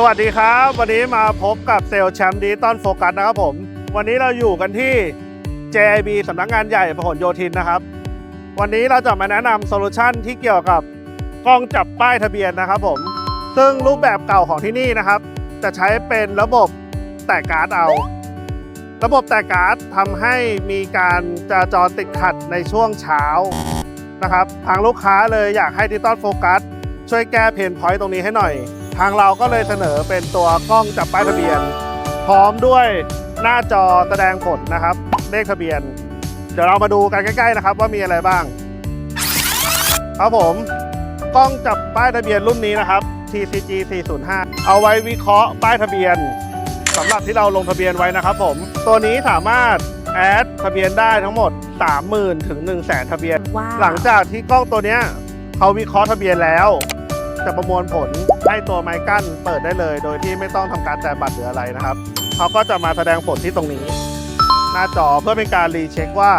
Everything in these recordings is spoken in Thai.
สวัสดีครับ วันนี้มาพบกับเซลล์แชมป์ดิจิตอลโฟกัสนะครับผม วันนี้เราอยู่กันที่ JIB สำนักงานใหญ่พหลโยธินนะครับ วันนี้เราจะมาแนะนำโซลูชันที่เกี่ยวกับกล้องจับป้ายทะเบียนนะครับผม ซึ่งรูปแบบเก่าของที่นี่นะครับ จะใช้เป็นระบบแตกการ์ดเอา ระบบแตกการ์ดทำให้มีการจราจรติดขัดในช่วงเช้านะครับ ทางลูกค้าเลยอยากให้ดิจิตอลโฟกัสช่วยแก้เพนพอยต์ตรงนี้ให้หน่อย ทางเราก็เลยเสนอเป็นตัวกล้องจับป้ายทะเบียน พร้อมด้วยหน้าจอแสดงผลนะครับ เลขทะเบียน เดี๋ยวเรามาดูกันใกล้ๆนะครับ ว่ามีอะไรบ้าง ครับผมกล้องจับป้ายทะเบียนรุ่นนี้นะครับ TCG 405 เอาไว้วิเคราะห์ป้ายทะเบียนสำหรับที่เราลงทะเบียนไว้นะครับ ผม ตัวนี้สามารถแอดทะเบียนได้ทั้งหมด 30,000 ถึง 1 0 0 0 0แสนทะเบียน ว้าว หลังจากที่กล้องตัวเนี้ยเขาวิเคราะห์ทะเบียนแล้ว จะประมวลผลให้ตัวไม้กั้นเปิดได้เลย โดยที่ไม่ต้องทำการแตะบัตรหรืออะไรนะครับเขาก็จะมาแสดงผลที่ตรงนี้ หน้าจอเพื่อเป็นการรีเช็คว่า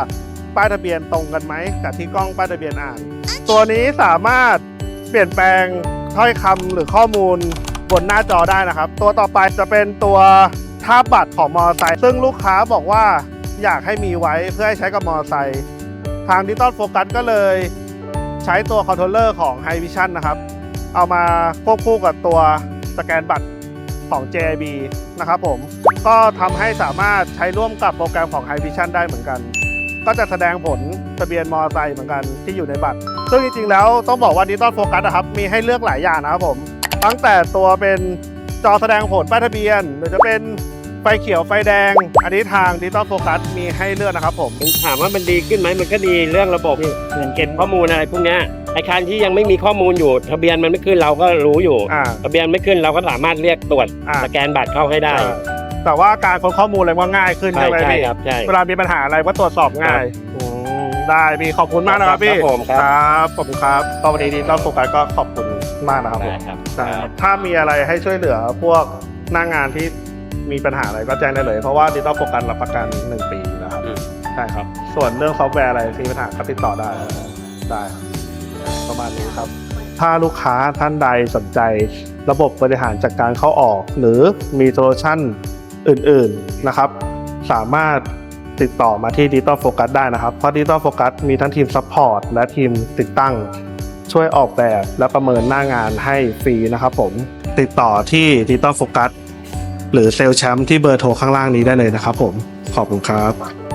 ป้ายทะเบียนตรงกันไหมกับที่กล้องป้ายทะเบียนอ่าน ตัวนี้สามารถเปลี่ยนแปลงถ้อยคำหรือข้อมูลบนหน้าจอได้นะครับ ตัวต่อไปจะเป็นตัวท่าบัตรของมอเตอร์ไซค์ซึ่งลูกค้าบอกว่าอยากให้มีไว้เพื่อให้ใช้กับมอเตอร์ไซค์ทางดิจิตอลโฟกัสก็เลยใช้ตัวคอนโทรลเลอร์ของ High Vision นะครับ เอามาควบคู่กับตัวสแกนบัตรของ JIB นะครับผมก็ทำให้สามารถใช้ร่วมกับโปรแกรมของ High Vision ได้เหมือนกัน ก็จะแสดงผลทะเบียนมอเตอร์ไซค์เหมือนกันที่อยู่ในบัตร ซึ่งจริงๆแล้วต้องบอกว่าดิจิตอลโฟกัสนะครับมีให้เลือกหลายอย่างนะครับผม ตั้งแต่ตัวเป็นจอแสดงผลป้ายทะเบียนหรือจะเป็น ไฟเขียวไฟแดง อันนี้ทางดิจิตอลโฟกัสมีให้เลือกนะครับผมถามว่ามันดีขึ้นไหมมันก็ดีเรื่องระบบเหมือนเก็บข้อมูลอะไรพวกเนี้ยไอ้คันที่ยังไม่มีข้อมูลอยู่ ทะเบียนมันไม่ขึ้นเราก็รู้อยู่ อ่าทะเบียนไม่ขึ้นเราก็สามารถเรียกตรวจอ่า สแกนบัตรเข้าให้ได้เออแต่ว่าการค้นข้อมูลอะไรก็ง่ายขึ้นใช่ใช่ไหมใช่พี่ครับใช่ เวลามีปัญหาอะไรก็ตรวจสอบง่ายอืมได้พี่ขอบคุณมากนะครับพี่ครับผมครับครับขอบคุณครับตอนวันนี้ดิจิตอลโฟกัสก็ขอบคุณมากนะครับผได้มครับ ครับถ้ามีอะไรให้ช่วยเหลือพวกหน้างงานที่ มีปัญหาอะไรก็แจ้งได้เลย เพราะว่าดิจิตอลโฟกัสรับประกัน 1 ปีนะครับอืม ใช่ครับ ส่วนเรื่องซอฟต์แวร์อะไรที่มีปัญหาก็ติดต่อได้ได้ครับประมาณนี้ครับ ถ้าลูกค้าท่านใดสนใจ ระบบบริหารจัดการเข้าออก หรือมีโซลูชันอื่นๆนะครับ สามารถติดต่อมาที่ Digital Focus ได้นะครับ เพราะ Digital Focus มีทั้งทีม Support และทีมติดตั้ง ช่วยออกแบบและประเมินหน้างานให้ฟรีนะครับผม ติดต่อที่ Digital Focus หรือเซลแชมป์ที่เบอร์โทรข้างล่างนี้ได้เลยนะครับผมขอบคุณครับ